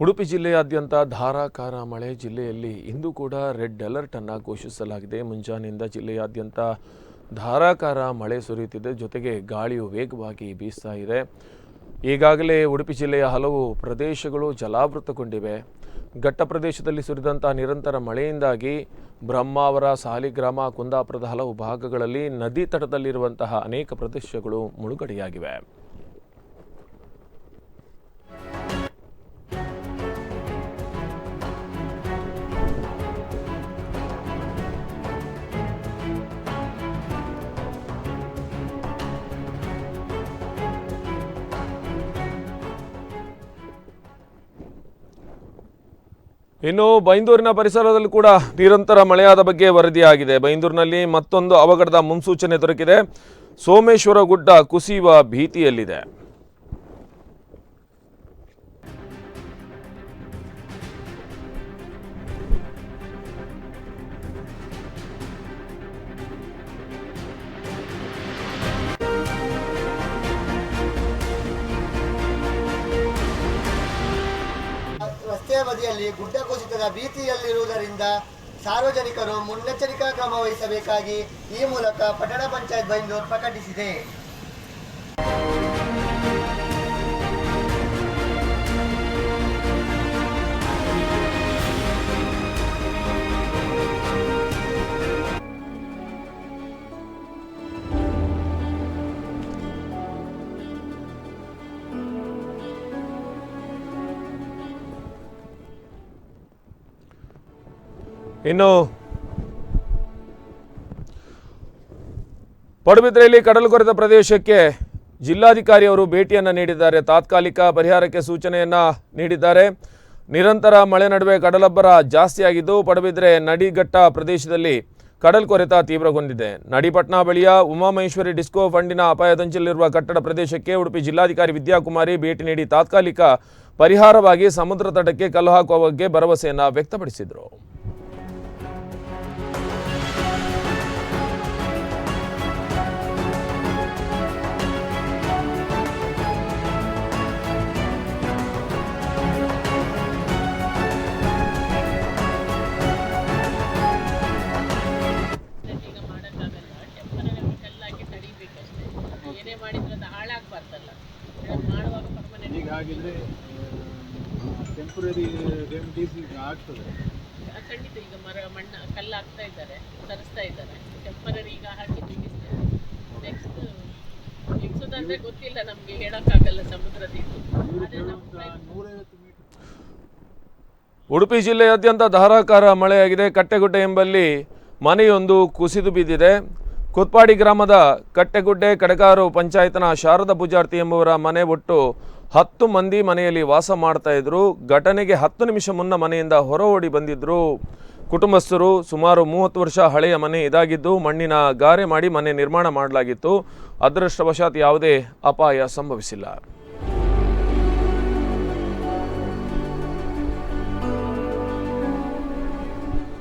ಉಡುಪಿ ಜಿಲ್ಲೆಯಾದ್ಯಂತ ಧಾರಾಕಾರ ಮಳೆ. ಜಿಲ್ಲೆಯಲ್ಲಿ ಇಂದು ಕೂಡ ರೆಡ್ ಅಲರ್ಟ್ ಅನ್ನು ಘೋಷಿಸಲಾಗಿದೆ. ಮುಂಜಾನೆಯಿಂದ ಜಿಲ್ಲೆಯಾದ್ಯಂತ ಧಾರಾಕಾರ ಮಳೆ ಸುರಿಯುತ್ತಿದೆ. ಜೊತೆಗೆ ಗಾಳಿಯು ವೇಗವಾಗಿ ಬೀಸ್ತಾ ಇದೆ. ಈಗಾಗಲೇ ಉಡುಪಿ ಜಿಲ್ಲೆಯ ಹಲವು ಪ್ರದೇಶಗಳು ಜಲಾವೃತಗೊಂಡಿವೆ. ಘಟ್ಟ ಪ್ರದೇಶದಲ್ಲಿ ಸುರಿದಂಥ ನಿರಂತರ ಮಳೆಯಿಂದಾಗಿ ಬ್ರಹ್ಮಾವರ ಸಾಲಿಗ್ರಾಮ, ಕುಂದಾಪುರದ ಹಲವು ಭಾಗಗಳಲ್ಲಿ ನದಿ ತಟದಲ್ಲಿರುವಂತಹ ಅನೇಕ ಪ್ರದೇಶಗಳು ಮುಳುಗಡೆಯಾಗಿವೆ. ಇನ್ನು ಬೈಂದೂರಿನ ಪರಿಸರದಲ್ಲೂ ಕೂಡ ನಿರಂತರ ಮಳೆಯಾದ ಬಗ್ಗೆ ವರದಿಯಾಗಿದೆ. ಬೈಂದೂರಿನಲ್ಲಿ ಮತ್ತೊಂದು ಅವಘಡದ ಮುನ್ಸೂಚನೆ ದೊರಕಿದೆ. ಸೋಮೇಶ್ವರ ಗುಡ್ಡ ಕುಸಿಯುವ ಭೀತಿಯಲ್ಲಿದೆ. ರಸ್ತೆಯ ಬದಿಯಲ್ಲಿ ಗುಡ್ಡ ಕುಸಿತದ ಭೀತಿಯಲ್ಲಿರುವುದರಿಂದ ಸಾರ್ವಜನಿಕರು ಮುನ್ನೆಚ್ಚರಿಕಾ ಕ್ರಮ ವಹಿಸಬೇಕಾಗಿ ಈ ಮೂಲಕ ಪಟ್ಟಣ ಪಂಚಾಯತ್ ಬೈಂದೂರು ಪ್ರಕಟಿಸಿದೆ. ಇನ್ನು ಪಡುಬಿದ್ರೆಯಲ್ಲಿ ಕಡಲು ಕೊರೆತ ಪ್ರದೇಶಕ್ಕೆ ಜಿಲ್ಲಾಧಿಕಾರಿಯವರು ಭೇಟಿಯನ್ನು ನೀಡಿದ್ದಾರೆ. ತಾತ್ಕಾಲಿಕ ಪರಿಹಾರಕ್ಕೆ ಸೂಚನೆಯನ್ನು ನೀಡಿದ್ದಾರೆ. ನಿರಂತರ ಮಳೆ ನಡುವೆ ಕಡಲಬ್ಬರ ಜಾಸ್ತಿಯಾಗಿದ್ದು, ಪಡುಬಿದ್ರೆ ನಡಿಘಟ್ಟ ಪ್ರದೇಶದಲ್ಲಿ ಕಡಲ್ ಕೊರೆತ ತೀವ್ರಗೊಂಡಿದೆ. ನಡಿಪಟ್ನ ಬಳಿಯ ಉಮಾಮಹೇಶ್ವರಿ ಡಿಸ್ಕೋ ಫಂಡಿನ ಅಪಾಯದಂಚಲ್ಲಿರುವ ಕಟ್ಟಡ ಪ್ರದೇಶಕ್ಕೆ ಉಡುಪಿ ಜಿಲ್ಲಾಧಿಕಾರಿ ವಿದ್ಯಾಕುಮಾರಿ ಭೇಟಿ ನೀಡಿ ತಾತ್ಕಾಲಿಕ ಪರಿಹಾರವಾಗಿ ಸಮುದ್ರ ತಟಕ್ಕೆ ಕಲ್ಲು ಹಾಕುವ ಬಗ್ಗೆ ಭರವಸೆಯನ್ನು ವ್ಯಕ್ತಪಡಿಸಿದರು. ಈಗ ಹಾಗಿದ್ರೆ ಟೆಂಪ್ರರಿ ರೆಮಿಡೀಸ್ ಈಗ ಆಗ್ತದೆ. ಖಂಡಿತ ಈಗ ಮರ ಮಣ್ಣು ಕಲ್ಲು ಹಾಕ್ತಾ ಇದ್ದಾರೆ ತರಿಸ್ತಾ ಇದ್ದಾರೆ. ಟೆಂಪರರಿ ಈಗ ಹಾಕಿ ನಿಲ್ಲಿಸ್ತೇವೆ ನೆಕ್ಸ್ಟ್ ನಿಲ್ಸೋದಂದ್ರೆ ಗೊತ್ತಿಲ್ಲ ನಮಗೆ ಹೇಳೋಕ್ಕಾಗಲ್ಲ ಆದರೆ ನಾವು ಪ್ರಯತ್ನ ನೂರೈವತ್ತು ಮೀಟರ್. ಉಡುಪಿ ಜಿಲ್ಲೆಯಾದ್ಯಂತ ಧಾರಾಕಾರ ಮಳೆಯಾಗಿದೆ. ಕಟ್ಟೆಗುಡ್ಡೆ ಎಂಬಲ್ಲಿ ಮನೆಯೊಂದು ಕುಸಿದು ಬಿದ್ದಿದೆ. ಕುತ್ಪಾಡಿ ಗ್ರಾಮದ ಕಟ್ಟೆಗುಡ್ಡೆ ಕಡಗಾರು ಪಂಚಾಯತ್ನ ಶಾರದಾ ಪೂಜಾರ್ತಿ ಎಂಬುವರ ಮನೆ ಒಟ್ಟು ಹತ್ತು ಮಂದಿ ಮನೆಯಲ್ಲಿ ವಾಸ ಮಾಡ್ತಾ ಇದ್ರು. ಘಟನೆಗೆ ಹತ್ತು ನಿಮಿಷ ಮುನ್ನ ಮನೆಯಿಂದ ಹೊರ ಓಡಿ ಬಂದಿದ್ರು. ಕುಟುಂಬಸ್ಥರು ಸುಮಾರು ಮೂವತ್ತು ವರ್ಷ ಹಳೆಯ ಮನೆ ಇದಾಗಿದ್ದು, ಮಣ್ಣಿನ ಗಾರೆ ಮಾಡಿ ಮನೆ ನಿರ್ಮಾಣ ಮಾಡಲಾಗಿತ್ತು. ಅದೃಷ್ಟವಶಾತ್ ಯಾವುದೇ ಅಪಾಯ ಸಂಭವಿಸಿಲ್ಲ.